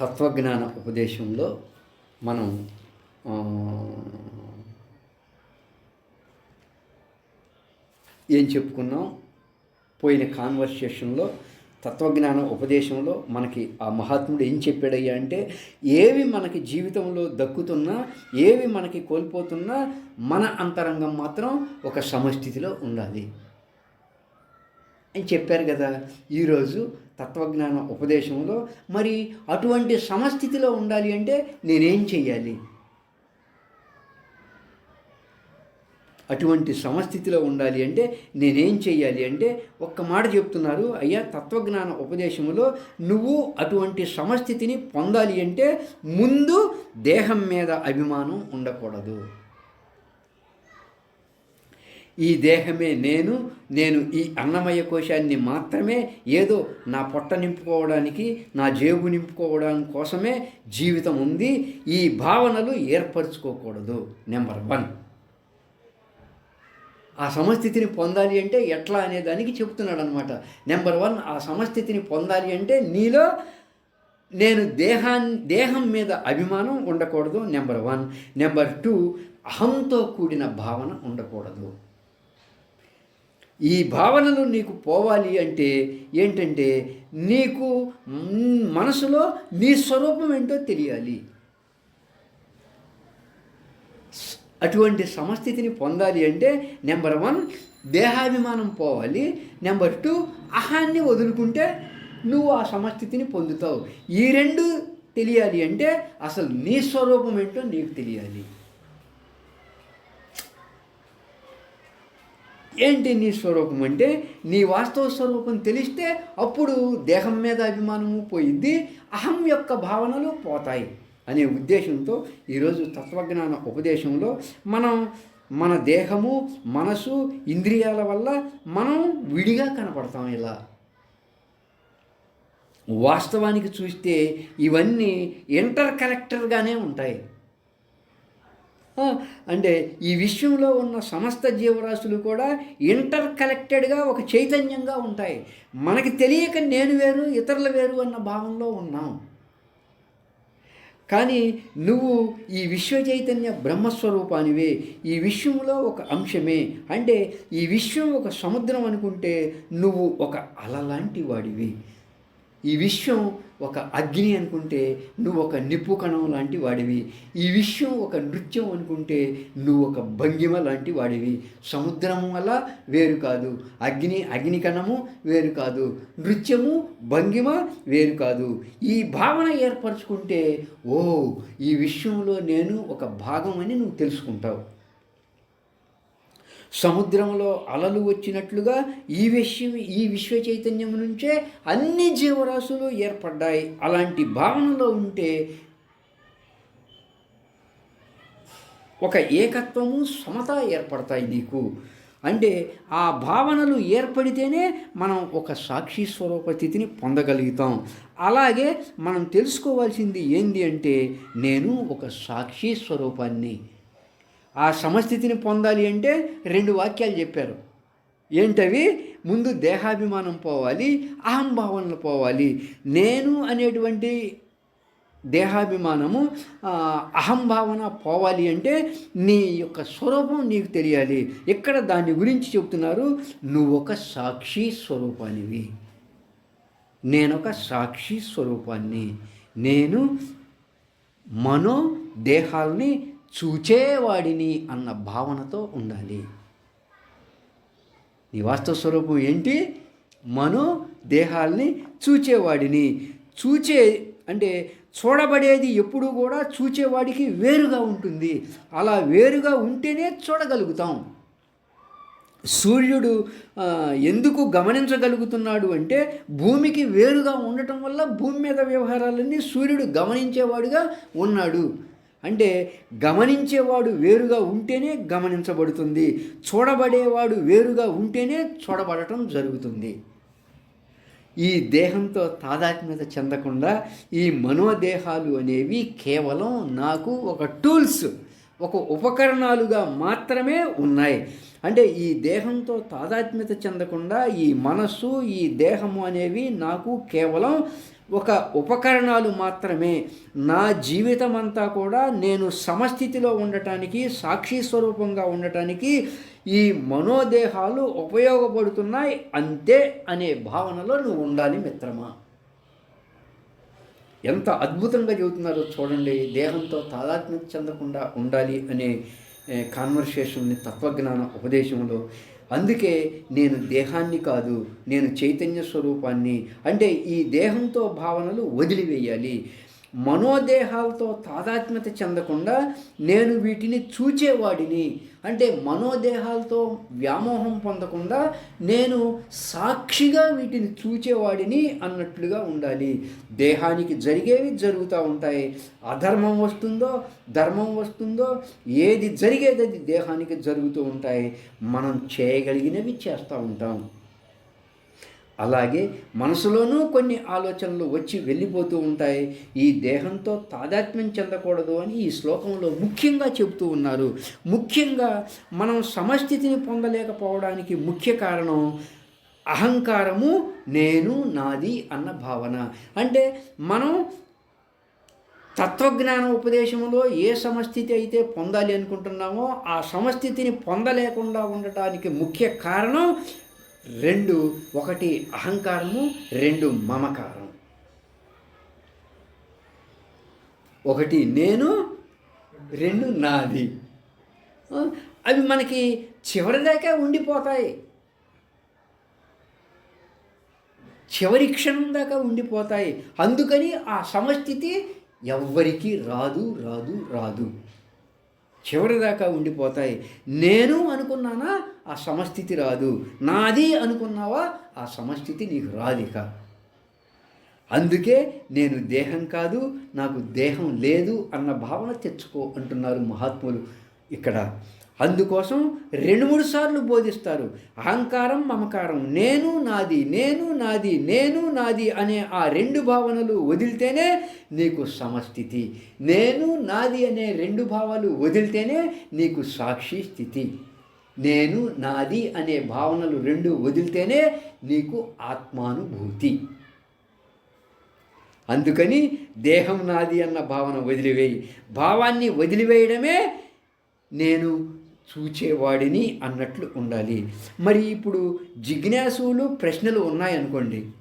తత్వజ్ఞాన ఉపదేశంలో మనం ఏం చెప్పుకున్నాం? పోయిన కాన్వర్సేషన్లో తత్వజ్ఞాన ఉపదేశంలో మనకి ఆ మహాత్ముడు ఏం చెప్పాడయ్యా అంటే ఏవి మనకి జీవితంలో దక్కుతున్నా ఏవి మనకి కోల్పోతున్నా మన అంతరంగం మాత్రం ఒక సమస్థితిలో ఉండాలి. అని చెప్పారు కదా. ఈరోజు తత్వజ్ఞాన ఉపదేశంలో మరి అటువంటి సమస్థితిలో ఉండాలి అంటే నేనేం చెయ్యాలి? అటువంటి సమస్థితిలో ఉండాలి అంటే నేనేం చెయ్యాలి అంటే ఒక్క మాట చెప్తున్నారు అయ్యా తత్వజ్ఞాన ఉపదేశంలో నువ్వు అటువంటి సమస్థితిని పొందాలి అంటే ముందు దేహం మీద అభిమానం ఉండకూడదు. ఈ దేహమే నేను నేను ఈ అన్నమయ కోశాన్ని మాత్రమే ఏదో నా పొట్ట నింపుకోవడానికి నా జేబు నింపుకోవడానికి కోసమే జీవితం ఉంది. ఈ భావనలు ఏర్పరచుకోకూడదు. Number one. ఆ సమస్థితిని పొందాలి అంటే ఎట్లా అనే దానికి చెప్తున్నాడు అనమాట నెంబర్ వన్ ఆ సమస్థితిని పొందాలి అంటే నీలో నేను దేహాన్ని దేహం మీద అభిమానం ఉండకూడదు. Number one. నెంబర్ టూ అహంతో కూడిన భావన ఉండకూడదు. ఈ భావనలు నీకు పోవాలి అంటే ఏంటంటే నీకు మనసులో నీ స్వరూపం ఏంటో తెలియాలి. అటువంటి సమస్థితిని పొందాలి అంటే నెంబర్ వన్ దేహాభిమానం పోవాలి. నెంబర్ టూ అహాన్ని వదులుకుంటే నువ్వు ఆ సమస్థితిని పొందుతావు. ఈ రెండు తెలియాలి అంటే అసలు నీ స్వరూపం ఏంటో నీకు తెలియాలి. ఏంటి నీ స్వరూపం అంటే నీ వాస్తవ స్వరూపం తెలిస్తే అప్పుడు దేహం మీద అభిమానము పోయింది అహం యొక్క భావనలు పోతాయి అనే ఉద్దేశంతో ఈరోజు తత్వజ్ఞాన ఉపదేశంలో మనం మన దేహము మనసు ఇంద్రియాల వల్ల మనం విడిగా కనపడతాం ఇలా. వాస్తవానికి చూస్తే ఇవన్నీ ఇంటర్ కనెక్టర్గానే ఉంటాయి. అంటే ఈ విశ్వంలో ఉన్న సమస్త జీవరాశులు కూడా ఇంటర్ కలెక్టెడ్గా ఒక చైతన్యంగా ఉంటాయి. మనకి తెలియక నేను వేరు ఇతరులు వేరు అన్న భావంలో ఉన్నాం. కానీ నువ్వు ఈ విశ్వ చైతన్య బ్రహ్మస్వరూపానివే. ఈ విశ్వంలో ఒక అంశమే. అంటే ఈ విశ్వం ఒక సముద్రం అనుకుంటే నువ్వు ఒక అల లాంటి వాడివి. ఈ విశ్వం ఒక అగ్ని అనుకుంటే నువ్వు ఒక నిప్పు కణం లాంటి వాడివి. ఈ విశ్వం ఒక నృత్యం అనుకుంటే నువ్వు ఒక భంగిమ లాంటి వాడివి. సముద్రం వల్ల వేరు కాదు. అగ్ని అగ్ని కణము వేరు కాదు. నృత్యము భంగిమ వేరు కాదు. ఈ భావన ఏర్పరచుకుంటే ఓ ఈ విశ్వంలో నేను ఒక భాగం అని నువ్వు తెలుసుకుంటావు. సముద్రంలో అలలు వచ్చినట్లుగా ఈ విషయం ఈ విశ్వ చైతన్యం నుంచే అన్ని జీవరాశులు ఏర్పడ్డాయి. అలాంటి భావనలో ఉంటే ఒక ఏకత్వము సమత ఏర్పడతాయి నీకు. అంటే ఆ భావనలు ఏర్పడితేనే మనం ఒక సాక్షి స్వరూప స్థితిని పొందగలుగుతాం. అలాగే మనం తెలుసుకోవాల్సింది ఏంది అంటే నేను ఒక సాక్షి స్వరూపాన్ని. ఆ సమస్థితిని పొందాలి అంటే రెండు వాక్యాలు చెప్పారు. ఏంటవి? ముందు దేహాభిమానం పోవాలి అహంభావనలు పోవాలి. నేను అనేటువంటి దేహాభిమానము అహంభావన పోవాలి అంటే నీ యొక్క స్వరూపం నీకు తెలియాలి. ఇక్కడ దాని గురించి చెప్తున్నారు? నువ్వు ఒక సాక్షి స్వరూపానివి. నేనొక సాక్షి స్వరూపాన్ని. నేను మనో దేహాలని చూచేవాడిని అన్న భావనతో ఉండాలి. నీ వాస్తవ స్వరూపం ఏంటి? మనో దేహాల్ని చూచేవాడిని. చూచే అంటే చూడబడేది ఎప్పుడు కూడా చూచేవాడికి వేరుగా ఉంటుంది. అలా వేరుగా ఉంటేనే చూడగలుగుతాం. సూర్యుడు ఎందుకు గమనించగలుగుతున్నాడు అంటే భూమికి వేరుగా ఉండటం వల్ల భూమి మీద వ్యవహారాలన్నీ సూర్యుడు గమనించేవాడుగా ఉన్నాడు. అంటే గమనించేవాడు వేరుగా ఉంటేనే గమనించబడుతుంది. చూడబడేవాడు వేరుగా ఉంటేనే చూడబడటం జరుగుతుంది. ఈ దేహంతో తాదాత్మ్యత చెందకుండా ఈ మనోదేహాలు అనేవి కేవలం నాకు ఒక టూల్స్ ఒక ఉపకరణాలుగా మాత్రమే ఉన్నాయి. అంటే ఈ దేహంతో తాదాత్మ్యత చెందకుండా ఈ మనస్సు ఈ దేహము అనేవి నాకు కేవలం ఒక ఉపకరణాలు మాత్రమే. నా జీవితం అంతా కూడా నేను సమస్థితిలో ఉండటానికి సాక్షి స్వరూపంగా ఉండటానికి ఈ మనోదేహాలు ఉపయోగపడుతున్నాయి. అంతే అనే భావనలో నువ్వు ఉండాలి మిత్రమా? ఎంత అద్భుతంగా చెబుతున్నారో చూడండి. దేహంతో తాదాత్మ్యం చెందకుండా ఉండాలి అనే కాన్వర్సేషన్ని తత్వజ్ఞాన ఉపదేశంలో అందుకే నేను దేహాన్ని కాదు నేను చైతన్య స్వరూపాన్ని. అంటే ఈ దేహంతో భావనలు వదిలివేయాలి. మనోదేహాలతో తాదాత్మ్యత చెందకుండా నేను వీటిని చూచేవాడిని. అంటే మనోదేహాలతో వ్యామోహం పొందకుండా నేను సాక్షిగా వీటిని చూచేవాడిని అన్నట్లుగా ఉండాలి. దేహానికి జరిగేవి జరుగుతూ ఉంటాయి. అధర్మం వస్తుందో ధర్మం వస్తుందో ఏది జరిగేది అది దేహానికి జరుగుతూ ఉంటాయి. మనం చేయగలిగినవి చేస్తూ ఉంటాం. అలాగే మనసులోనూ కొన్ని ఆలోచనలు వచ్చి వెళ్ళిపోతూ ఉంటాయి. ఈ దేహంతో తాదాత్మ్యం చెందకూడదు అని ఈ శ్లోకంలో ముఖ్యంగా చెబుతూ ఉన్నారు. ముఖ్యంగా మనం సమస్థితిని పొందలేకపోవడానికి ముఖ్య కారణం అహంకారము నేను నాది అన్న భావన. అంటే మనం తత్వజ్ఞాన ఉపదేశంలో ఏ సమస్థితి అయితే పొందాలి అనుకుంటున్నామో ఆ సమస్థితిని పొందలేకుండా ఉండటానికి ముఖ్య కారణం రెండు ఒకటి అహంకారము రెండు మమకారం. ఒకటి నేను రెండు నాది. అవి మనకి చివరిదాకా ఉండిపోతాయి. చివరి క్షణం దాకా ఉండిపోతాయి. అందుకని ఆ సమస్థితి ఎవ్వరికీ రాదు రాదు రాదు. చివరిదాకా ఉండిపోతాయి. నేను అనుకున్నానా? ఆ సమస్థితి రాదు. నాది అనుకున్నావా? ఆ సమస్థితి నీకు రాదిక. అందుకే నేను దేహం కాదు నాకు దేహం లేదు అన్న భావన తెచ్చుకో అంటున్నారు మహాత్ములు ఇక్కడ. అందుకోసం రెండు మూడు సార్లు బోధిస్తారు. అహంకారం మమకారం. నేను నాది నేను నాది నేను నాది అనే ఆ రెండు భావనలు వదిలితేనే నీకు సమస్థితి. నేను నాది అనే రెండు భావాలు వదిలితేనే నీకు సాక్షి స్థితి. నేను నాది అనే భావనలు రెండు వదిలితేనే నీకు ఆత్మానుభూతి. అందుకని దేహం నాది అన్న భావన వదిలివేయి. భావాన్ని వదిలివేయడమే నేను చూచేవాడిని అన్నట్లు ఉండాలి. మరి ఇప్పుడు జిజ్ఞాసులు ప్రశ్నలు ఉన్నాయనుకోండి.